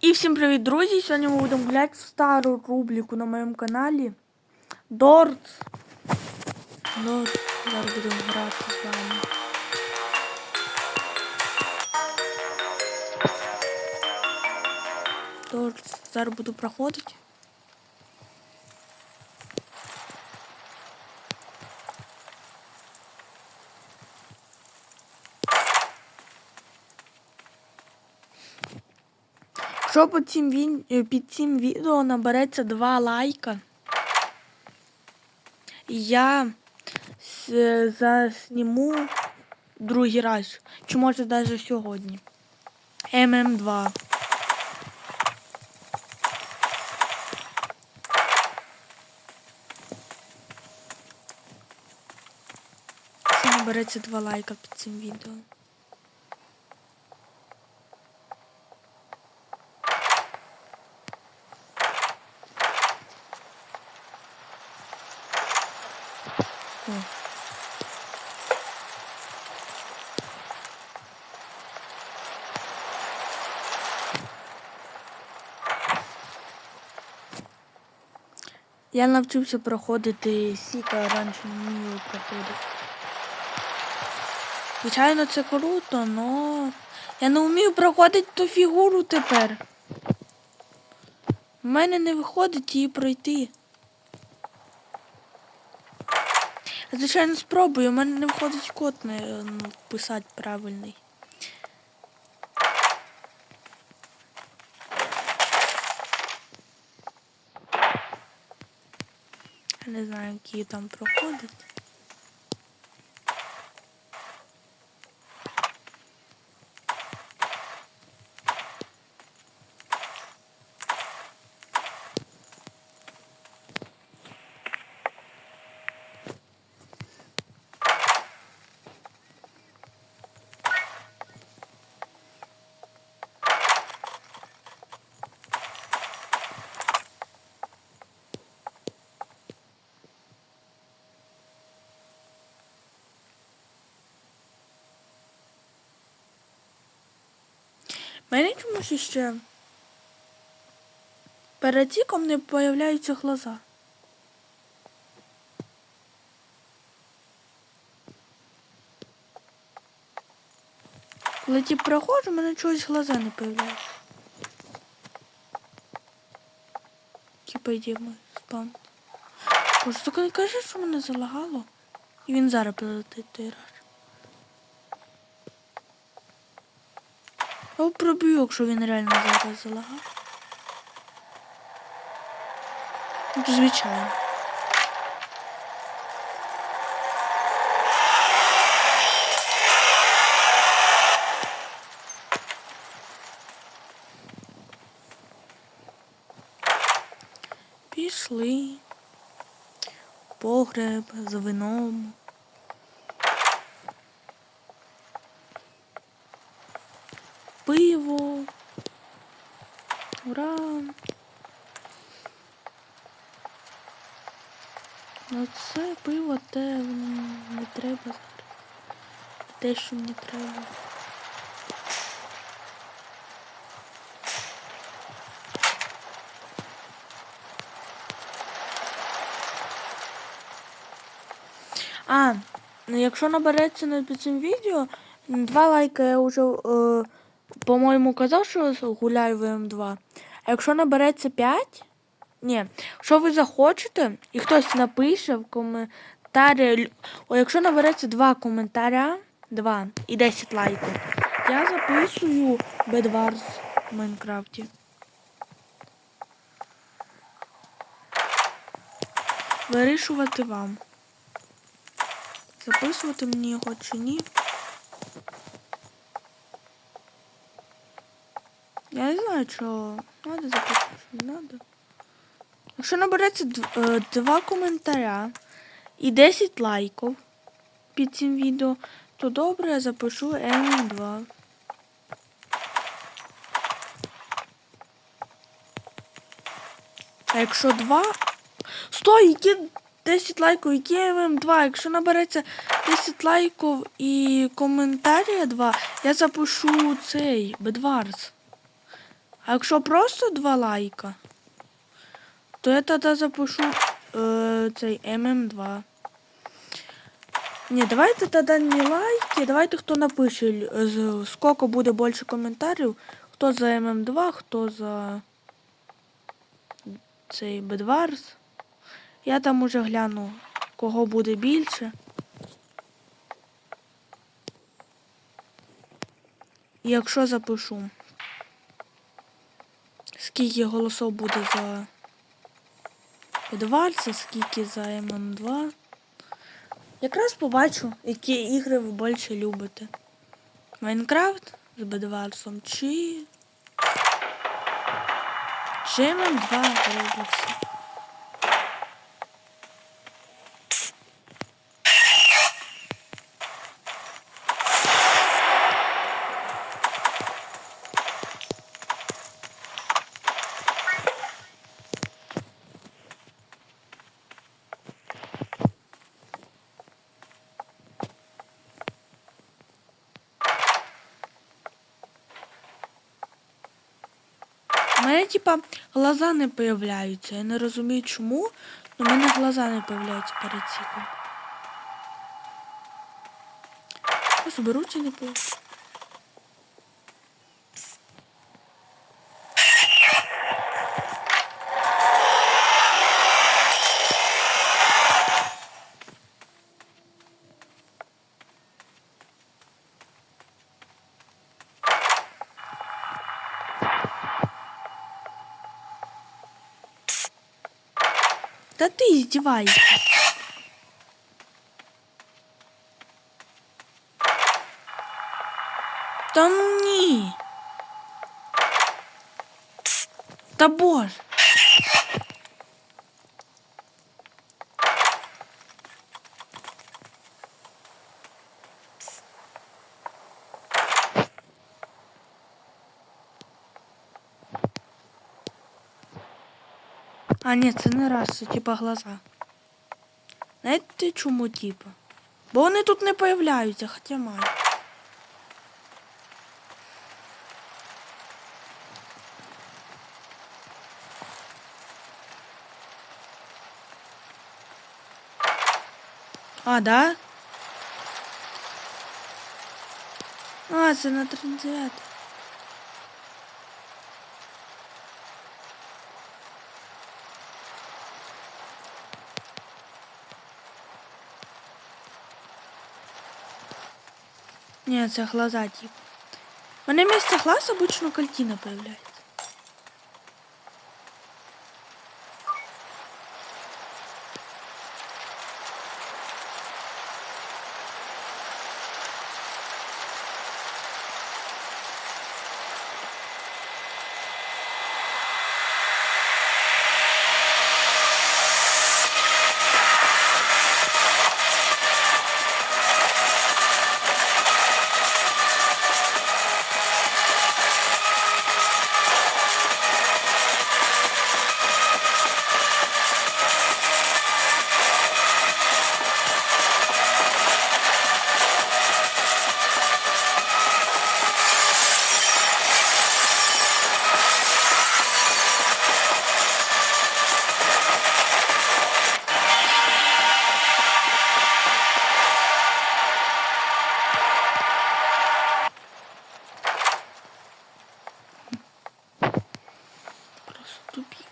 І всім привіт, друзі! Сьогодні ми будемо гуляти в стару рубрику на моєму каналі. Дорт. Дорт. Зараз будемо грати з вами. Дорт. Зараз буду проходити. Якщо під цим, він... е, під цим відео набереться 2 лайка, я с- засніму другий раз. Чи може навіть сьогодні. ММ2. Якщо набереться 2 лайка під цим відео. Я навчився проходити сіка раніше не вмів проходити. Звичайно, це круто, але я не вмію проходити ту фігуру тепер. У мене не виходить її пройти. Звичайно, спробую, у мене не виходить код не ну, писати правильний. Не знаю, які там проходить. Мене чомусь ще перед тіком не появляються глаза. Коли ті проходжу, мене чогось глаза не появляються. Типа йдемо спам. Боже, тільки не кажи, що мене залагало. І він зараз прилетить той раз. Я пробую, якщо він реально зараз залагав. Ну, Звичайно. Пішли. Погреб за вином. Пиво. Ура! Ну це пиво те не треба зараз. Те, що мені треба. А, ну якщо набереться на під цим відео, два лайка я вже, е, по-моєму, казав, що гуляю в М2. Якщо набереться 5, ні, якщо ви захочете, і хтось напише в коментарі, о, якщо набереться два коментаря, 2 і 10 лайків, я записую Bedwars в Майнкрафті. Вирішувати вам. Записувати мені його чи ні. Я не знаю, що треба записувати, що не треба. Якщо набереться е, два коментаря і 10 лайків під цим відео, то добре я запишу М2. А якщо два. Стой, які 10 лайків, які ММ2. Якщо набереться 10 лайків і коментаря 2, я запишу цей Бедварс. А якщо просто два лайка, то я тоді запишу е, цей ММ2. Ні, давайте тоді не лайки, давайте хто напише, л- скільки буде більше коментарів, хто за ММ2, хто за цей Бедварс. Я там уже гляну, кого буде більше. Якщо запишу, скільки голосов буде за Бедварса, скільки за ММ2. Якраз побачу, які ігри ви більше любите. Майнкрафт з Бедварсом чи. Чи ММ2 Roblox. Мене, типа, глаза не появляються. Я не розумію чому, але в мене глаза не появляються перед ціком. І не появляються. Та ти издевайся. Та ні. Та боже. А, ні, це не раз, типа глаза. Знаєте чому типа? Бо вони тут не появляються, хоча мають. А, да? А, це на 39. Ні, це глаза тип. У мене вместо глаз обычно картина появляется. Тупик.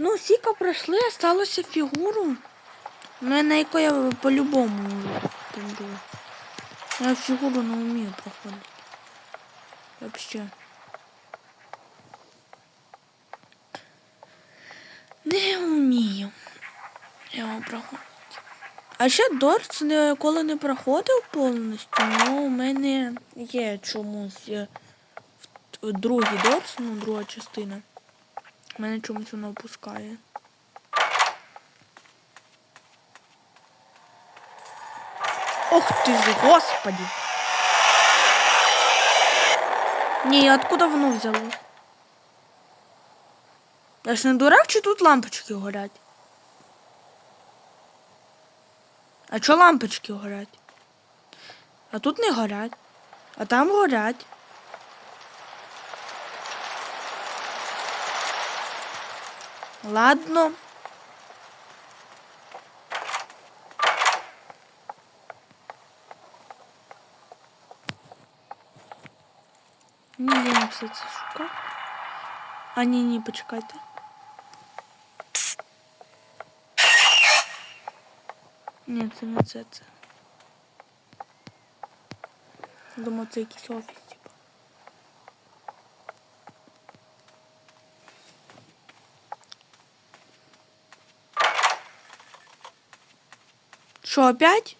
Ну, сіка пройшли, осталося фігуру. Ну, на яку я по-любому піду. Я фігуру не вмію проходити. Вообще. Не вмію. Його проходити. А ще Дорс ніколи не проходив повністю, але у мене є чомусь е, другий Дорс, ну, друга частина. Мене чомусь воно опускає. Ох ти ж, господи! Ні, откуда воно взяло? Я ж не дурак, чи тут лампочки горять? А чо лампочки горять? А тут не горять. А там горять. Ладно. Ні, я не все це шукав. А ні, ні, почекайте. Ні, це не це, це. Думаю, це якийсь офіс, типу. Що, опять?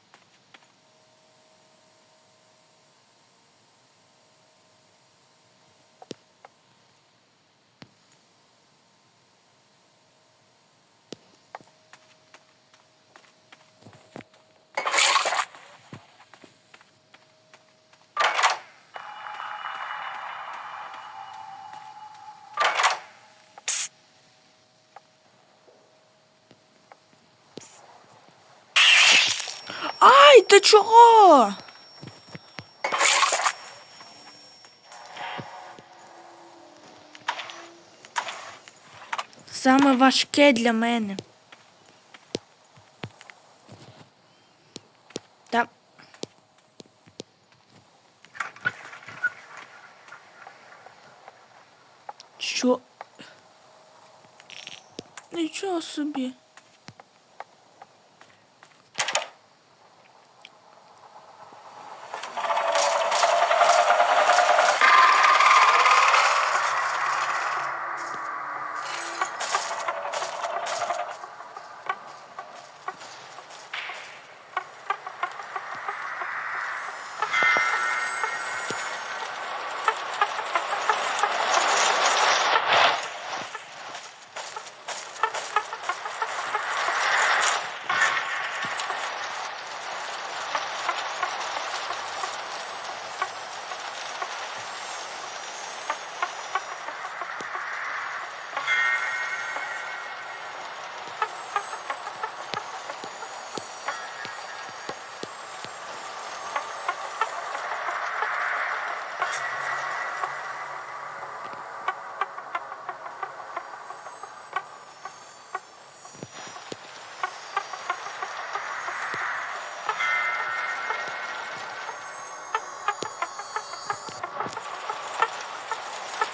Ти чого? Саме важке для мене. Що? Нічого собі.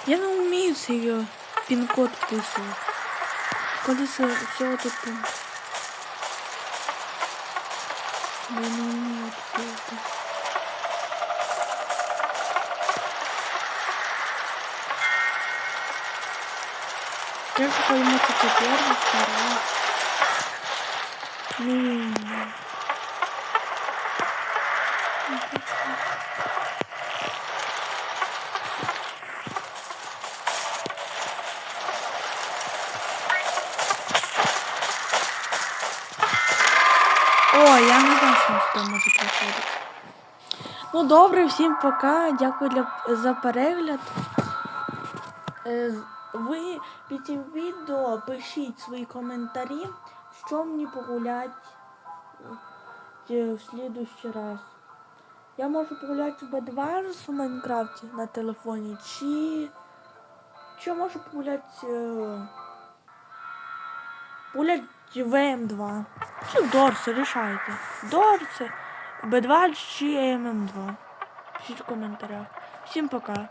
Я не вмію цей е, пін-код вписувати. Коли це всього тут. пин- Я не вмію вписувати. Я же пойму, что это первый, второй. Ну, О, я не знаю, що сюди може приходити. Ну добре, всім пока. Дякую для, за перегляд. Е, Ви під цим відео пишіть свої коментарі, що мені погулять е, в слідущий раз. Я можу погуляти в Bedwars у Майнкрафті на телефоні, чи. Чи можу погуляти. Е... Погуляти в м2. Чи в Дорсе, рішайте. Дорсе, Bedwars чи ММ2. Пишіть в коментарях. Всім пока.